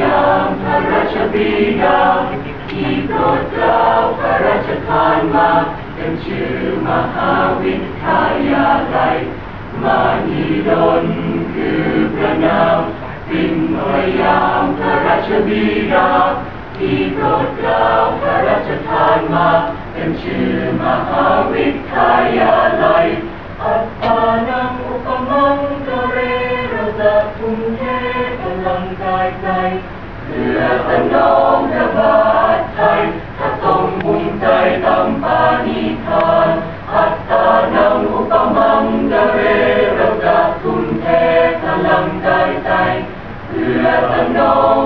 ยามพระราชบิดาที่โปรดกล่าวพระราชทานมาเป็นชื่อมหาวิทยาลัยมานีดนคือพระนามปินระยามพระราชบิดาที่โปรดกล่าวพระราชทานมาเป็นชื่อมหาวิทยาลัยอัปปานังายใจเพื่อสนองพระบาทไทยพระทรงมุ่งใจตามปานิธานอัตตานังอุปมังเดเรเราจะทุนเทพลังใจใจเพื่อสนอง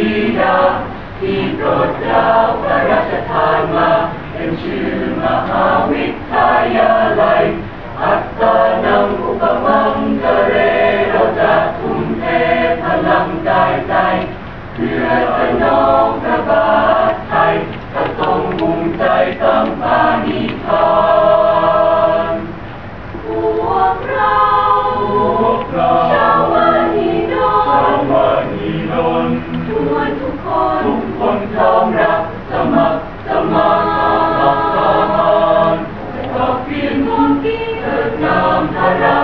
บิดาที่โปรดเราพระราชทานมาเป็นชื่อมหาวิทยาลัย อัตตานังอุปมังกะเรเราจะทุ่มเทพลังกายใจเพื่อจะน้อง around.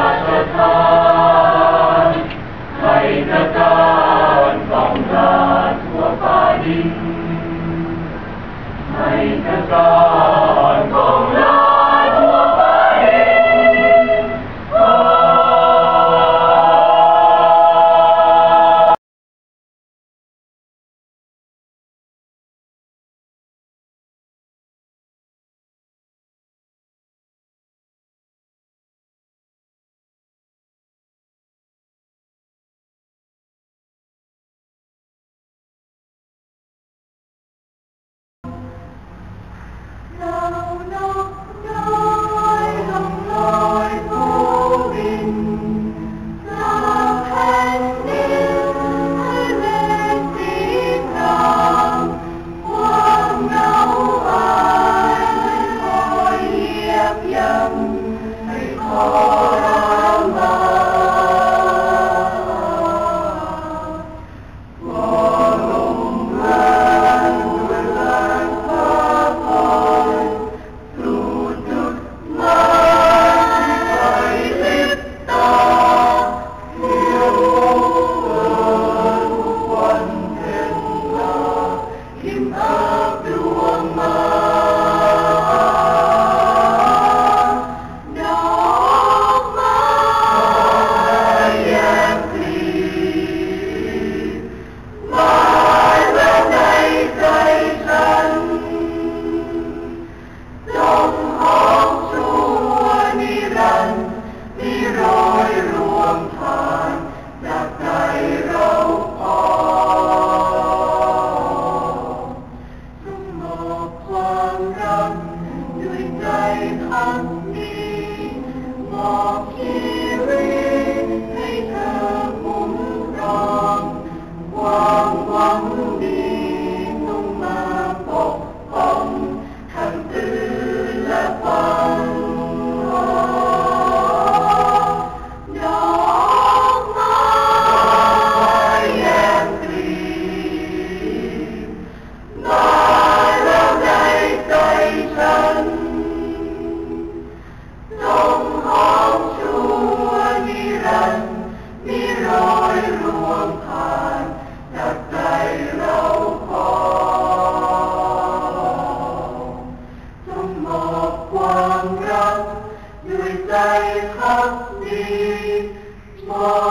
Bye.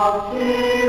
Senhor.